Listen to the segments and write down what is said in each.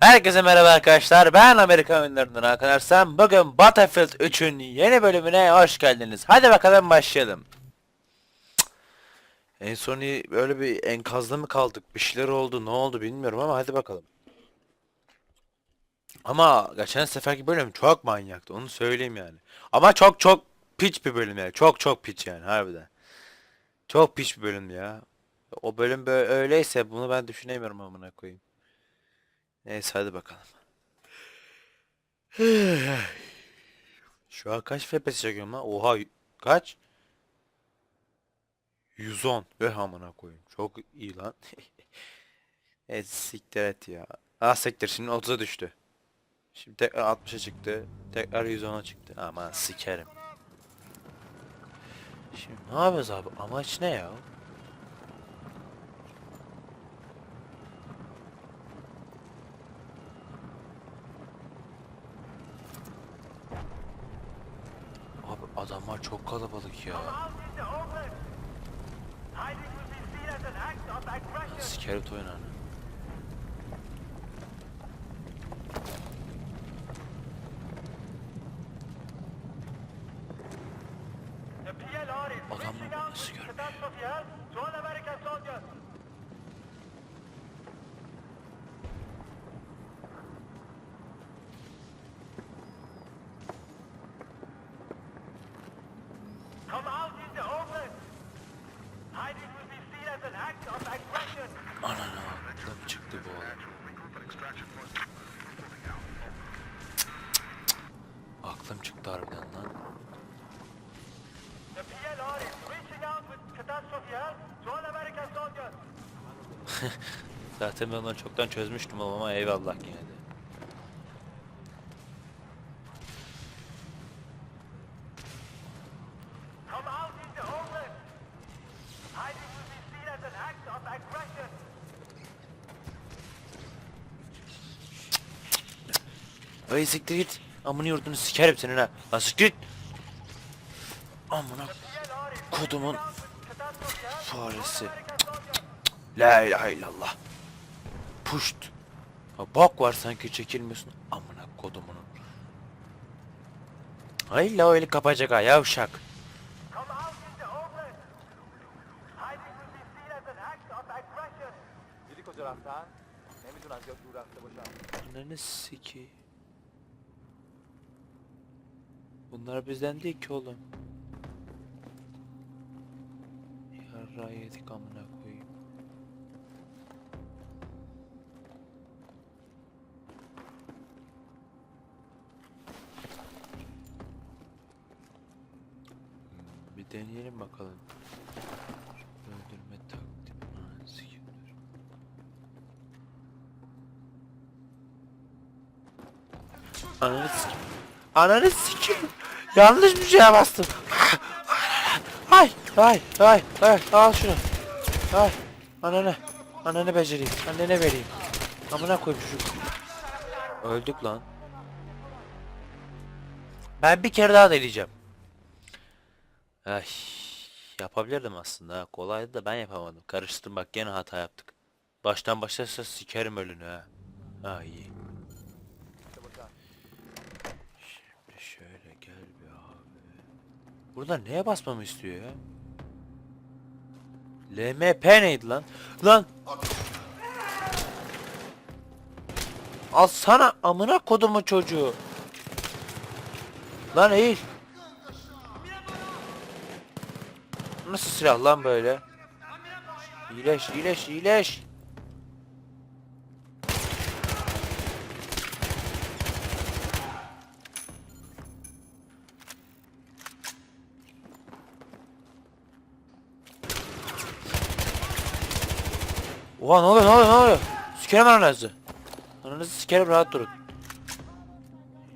Herkese merhaba arkadaşlar. Ben Amerika oyunlarından Hakan Arslan. Bugün Battlefield 3'ün yeni bölümüne hoş geldiniz. Hadi bakalım başlayalım. En son böyle bir enkazda mı kaldık? Bir şeyler oldu. Ne oldu bilmiyorum ama hadi bakalım. Ama geçen seferki bölüm çok manyaktı. Onu söyleyeyim yani. Ama çok çok piç bir bölüm yani. Çok çok piç yani harbiden. Çok piç bir bölüm ya. O bölüm böyle öyleyse bunu ben düşünemiyorum amına koyayım. Neyse hadi bakalım. Şu an kaç FPS çekiyorum lan? Oha kaç? 110. Ve amına koyayım. Çok iyi lan. evet siktir et ya. Ah siktir şimdi 30'a düştü. Şimdi tekrar 60'a çıktı. Tekrar 110'a çıktı. Aman sikerim. Şimdi ne yapıyoruz abi? Amaç ne ya? Abi adamlar çok kalabalık ya. Sikerit oynanı. Aklım çıktı harbiden lan. Zaten ben onları çoktan çözmüştüm ama eyvallah yine de. Ay siktir git. Amını yurdunu sikerim senin ha. Lan siktir git. Amına kodumun faresi. La ilahe illallah. Puşt. Ha, bok var sanki çekilmiyorsun. Amına kodumunun. Ay la öyle kapacak ha yavşak. Come out Bunlar bizden değil ki oğlum. Yarra yedik amına koyayım. Hmm, Bir deneyelim bakalım. Öldürme taktiği. Dur. Ananı sikeyim. Ananı sikeyim. Yanlış bir şeye bastım. Ay, ay, ay, ay, al şunu. Ay, ananı, ananı becereyim, annene vereyim. Amına koyayım şu. Öldük lan. Ben bir kere daha deneyeceğim. Ay, yapabilirdim aslında. ha. Kolaydı da ben yapamadım. Karıştırdım bak gene hata yaptık. Baştan başlarsa sikerim ölünü ha. Ha iyi. Şimdi şöyle gel bir abi. Burada neye basmamı istiyor ya? LMP neydi lan? Lan! Al sana amına kodumu çocuğu. Lan eğil. Nasıl silah lan böyle? İyileş, iyileş, iyileş. Oha ne oluyor ne oluyor ne oluyor? Sikerim ananızı. Ananızı sikerim rahat durun.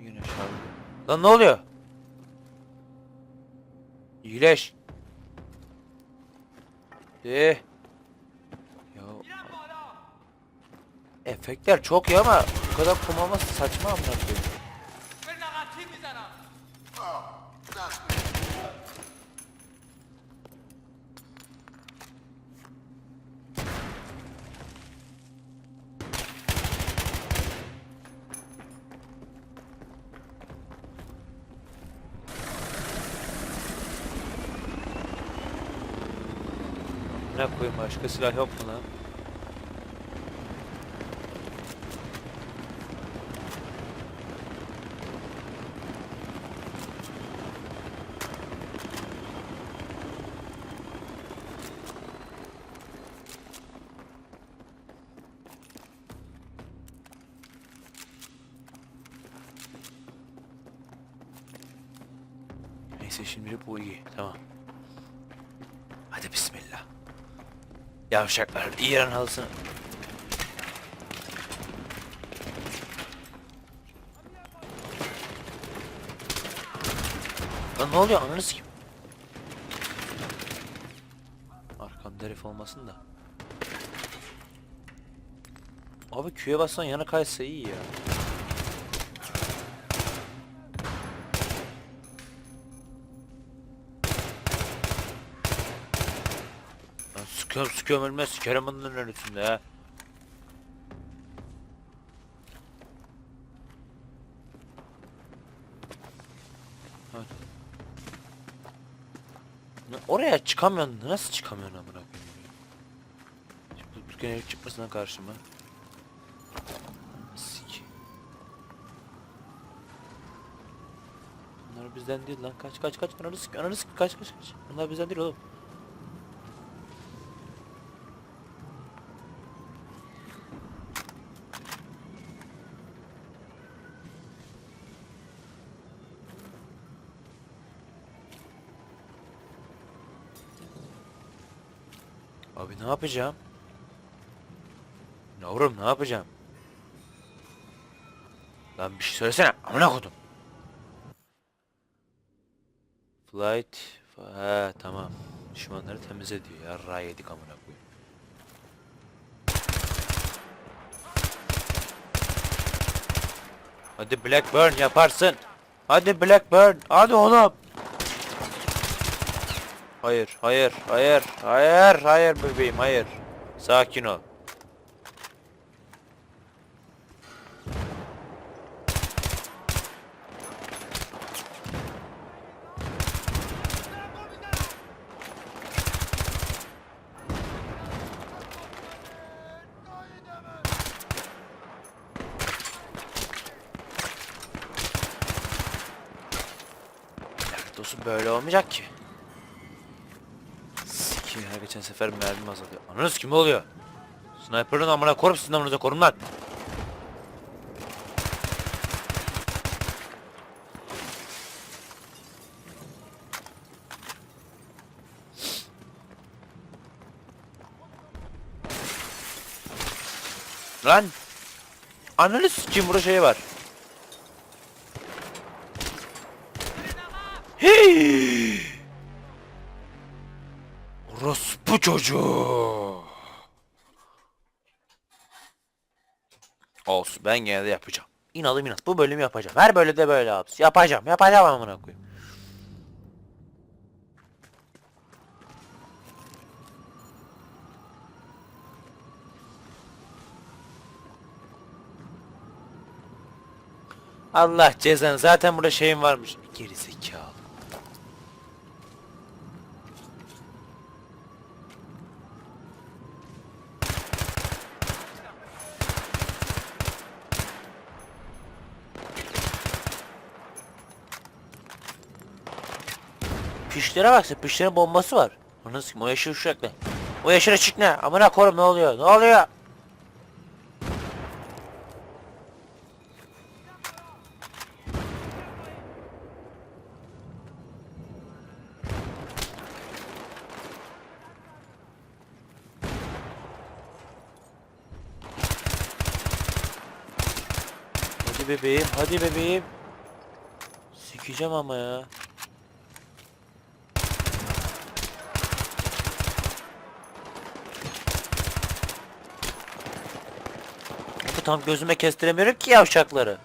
Yine şarj. Lan ne oluyor? İyileş. Eh. Ya. Efektler çok iyi ama bu kadar kumaması saçma amına amına koyayım başka silah yok mu lan? Yavşaklar İran halısını. Lan ne oluyor ananı sikeyim. Arkamda herif olmasın da. Abi Q'ye bassan yana kaysa iyi ya. Lan sıkıyorum sıkıyorum ölmez sikerim bunların önüsünde ha. Ya Oraya çıkamıyorsun. Nasıl çıkamıyorsun amına koyayım? Şimdi bu herif çıkmasın lan karşıma. Sik. Bunlar bizden değil lan. Kaç kaç kaç. Ananı sik. Ananı sik. Kaç kaç kaç. Bunlar bizden değil oğlum. Abi ne yapacağım? Yavrum ne yapacağım? Lan bir şey söylesene amına kodum. Flight ha tamam. Düşmanları temizle diyor ya. Ray yedik amına koyayım. Hadi Blackburn yaparsın. Hadi Blackburn. Hadi oğlum. Hayır, hayır, hayır, hayır, hayır bebeğim, hayır. Sakin ol. Evet dostum böyle olmayacak ki. Sikiyim her geçen sefer mermim azalıyor. Ananız kim oluyor? Sniper'ın amına korup sizin amınıza korun lan. Lan! Ananı sikeyim burada şey var. Orospu çocuğu. Olsun ben gene de yapacağım. İnadım inat. Bu bölümü yapacağım. Her bölümde böyle abi. Yapacağım. Yapacağım amına koyayım. Allah cezanı zaten burada şeyim varmış. Geri zekalı. Pişlere bak sen pişlerin bombası var. O nasıl o yeşil uşak ne? O yeşil ışık ne? Amına korum ne oluyor? Ne oluyor? Hadi bebeğim, hadi bebeğim. Sikeceğim ama ya. Tam gözüme kestiremiyorum ki yavşakları.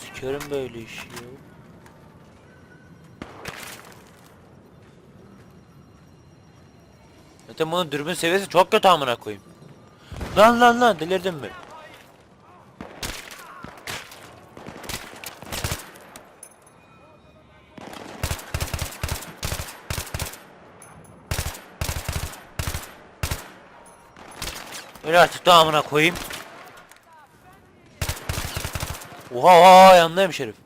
Sikerim böyle işi ya. Zaten bunun dürbün seviyesi çok kötü amına koyayım. Lan lan lan delirdin mi? Öyle artık tamamına koyayım. Oha oha yanındaymış herif.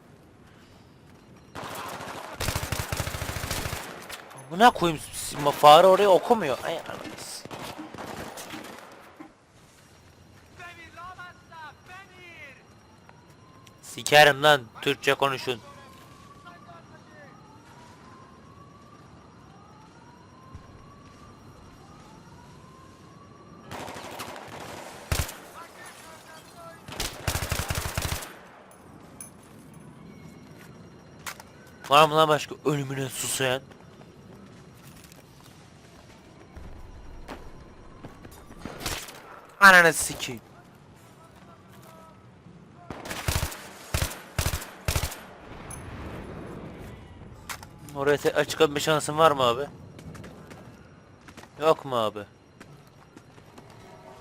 Buna koyayım fare oraya okumuyor. Ay anasını. Sikerim lan Türkçe konuşun. Var mı lan başka ölümüne susayan? Ananı sikeyim. Oraya tekrar çıkabilme şansın var mı abi? Yok mu abi?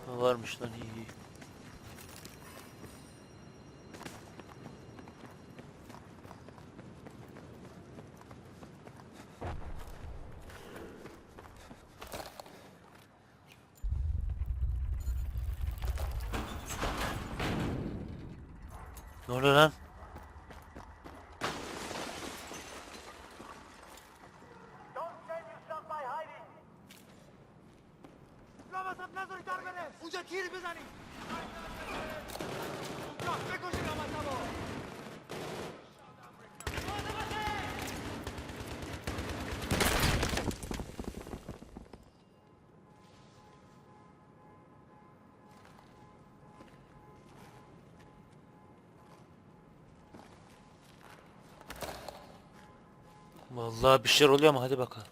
Varmış lan iyi iyi. Ne oluyor lan? Слава за нас, Ритар Мене! Уже тир без них! Vallahi bir şeyler oluyor ama hadi bakalım.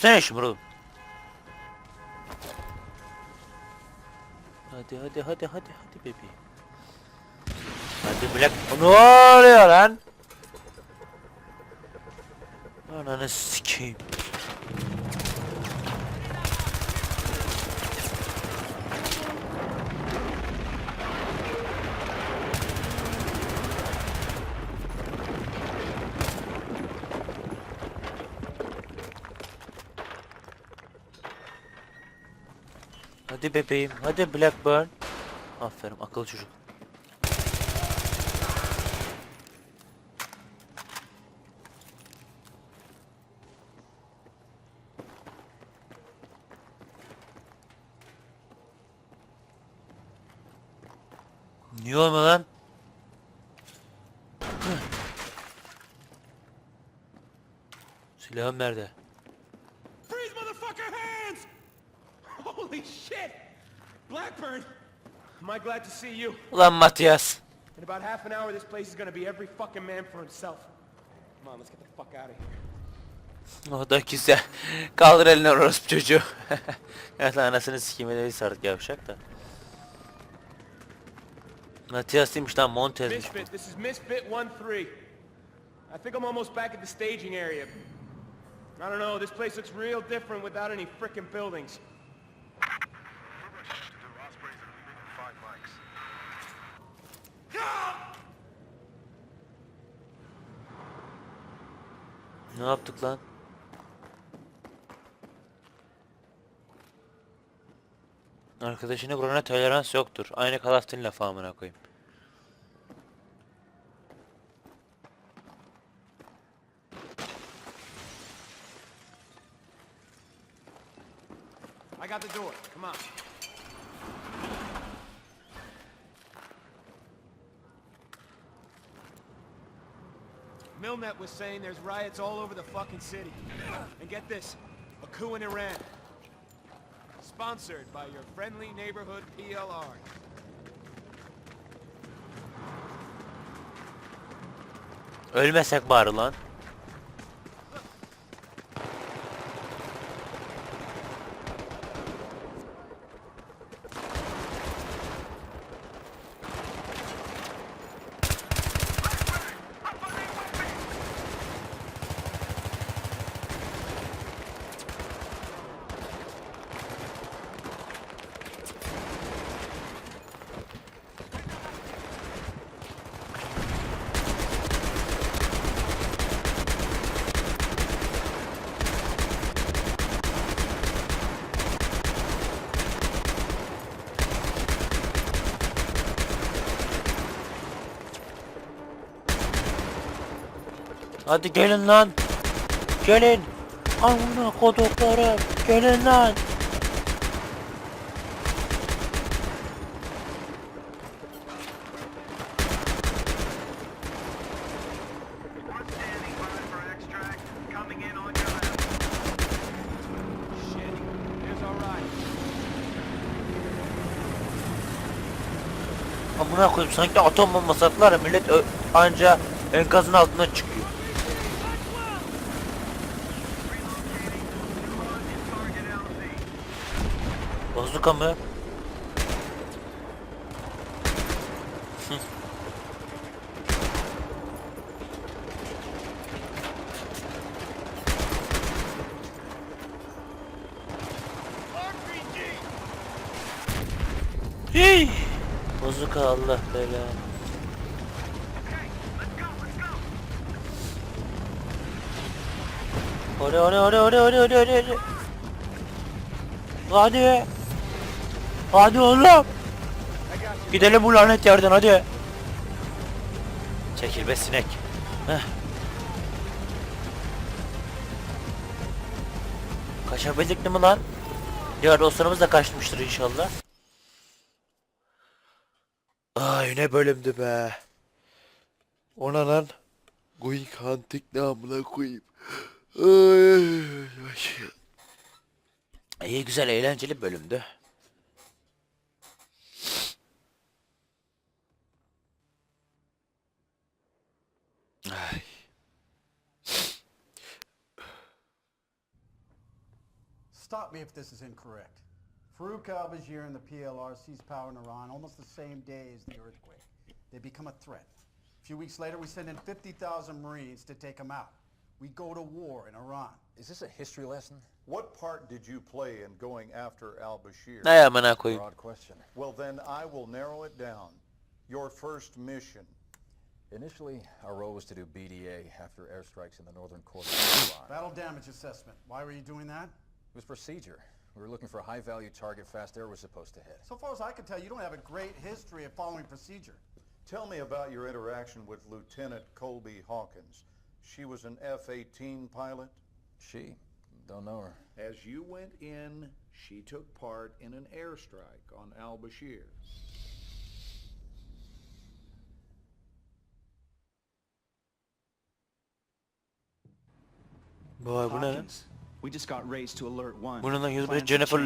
Otobüste ne işin var oğlum? Hadi hadi hadi hadi hadi bebeğim. Hadi Black. Ne oluyor lan? Ananı sikeyim. Hadi bebeğim, hadi Blackburn. Aferin akıllı çocuk. Niye olma lan? Silahım nerede? Am I glad to see you? Ulan Matias. In about half an hour, this place is gonna be every fucking man for himself. Come on, let's get the fuck out of here. O da güzel. Kaldır elini orospu çocuğu. evet anasını sikeyim ederiz artık yapacak da. Matias değilmiş lan Montez'miş. bu. Misfit, this is Misfit 1-3. I think I'm almost back at the staging area. I don't know, this place looks real different without any frickin' buildings. Ne yaptık lan? Arkadaşına Kur'an'a tolerans yoktur. Aynı Kalaftın lafı amına koyayım. Milnet was saying there's riots all over the fucking city. And get this, a coup in Iran. Sponsored by your friendly neighborhood PLR. Ölmesek bari lan. Hadi gelin lan. Gelin. Amına koduklarım. Gelin lan. Amına koyayım sanki atom bombası attılar millet anca enkazın altından çıkıyor. LZ. Bazuka mı? Hey! Bazuka Allah bela. Hadi hadi hadi hadi hadi hadi hadi hadi. Hadi. Oğlum. Gidelim bu lanet yerden hadi. Çekil be sinek. Heh. Kaçabildik mi lan? Diğer dostlarımız da kaçmıştır inşallah. Ay ne bölümdü be. Ona lan. Going hunting ne amına koyayım. Ay, ay. İyi güzel eğlenceli bölümdü. Me if this is incorrect. Farouk al-Bashir and the PLR seized power in Iran almost the same day as the earthquake. They become a threat. A few weeks later, we send in 50,000 Marines to take them out. We go to war in Iran. Is this a history lesson? What part did you play in going after al-Bashir? Ne amına koyayım. Broad question. Well, then I will narrow it down. Your first mission. Initially, our role was to do BDA after airstrikes in the northern quarter of Iran. Battle damage assessment. Why were you doing that? It was procedure. We were looking for a high-value target fast air was supposed to hit. So far as I can tell, you don't have a great history of following procedure. Tell me about your interaction with Lieutenant Colby Hawkins. She was an F-18 pilot. She? Don't know her. As you went in, she took part in an airstrike on al-Bashir. Vay bu ne lan? Hawkins, we just got raised to alert one. Yüzbaşı Jennifer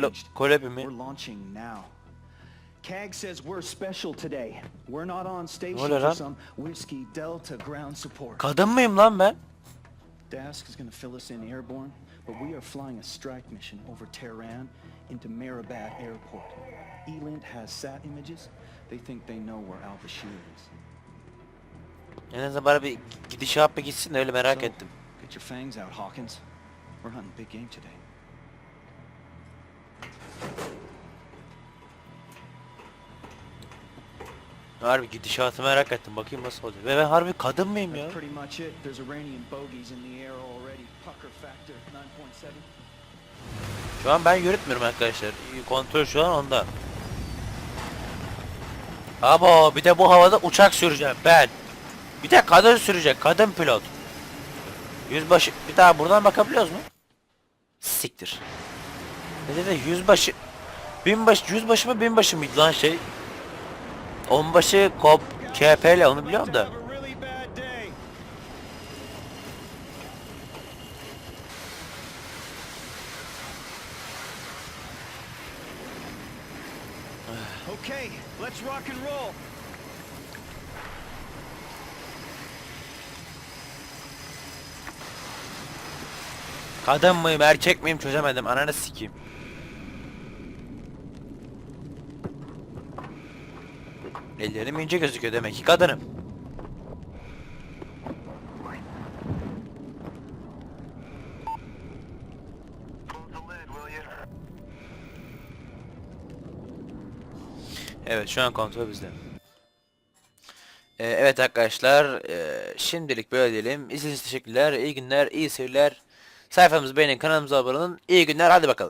mi? We're launching now. CAG says we're special today. We're not on station for some whiskey Delta ground support. Kadın mıyım lan ben? Dask is going to fill us in airborne, but we are flying a strike mission over Tehran into Mehrabad Airport. Elint has sat images. They think they know where al-Bashir is. En azından bana bir gidişat bir gitsin de öyle merak So, ettim. Get your fangs out, Hawkins. We're hunting big game today. Harbi gidişatı merak ettim. Bakayım nasıl olacak. Ve ben harbi kadın mıyım ya? Pretty much it. There's Iranian bogeys in the air already. Pucker factor 9.7. Şu an ben yürütmüyorum arkadaşlar. Kontrol şu an onda. Abo bir de bu havada uçak süreceğim ben. Bir de kadın sürecek. Kadın pilot. Yüzbaşı. Bir daha buradan bakabiliyoruz mu? Siktir. Ne dedi? Yüzbaşı. Binbaşı. Yüzbaşı mı binbaşı mıydı lan şey? Onbaşı kop KP'li onu biliyorum da. Kadın mıyım erkek miyim çözemedim ananı sikeyim. Ellerim ince gözüküyor demek ki kadınım. Evet şu an kontrol bizde. Ee, evet arkadaşlar ee, şimdilik böyle diyelim. İzlediğiniz teşekkürler. İyi günler, iyi seyirler. Sayfamızı beğenin, kanalımıza abone olun. İyi günler, hadi bakalım.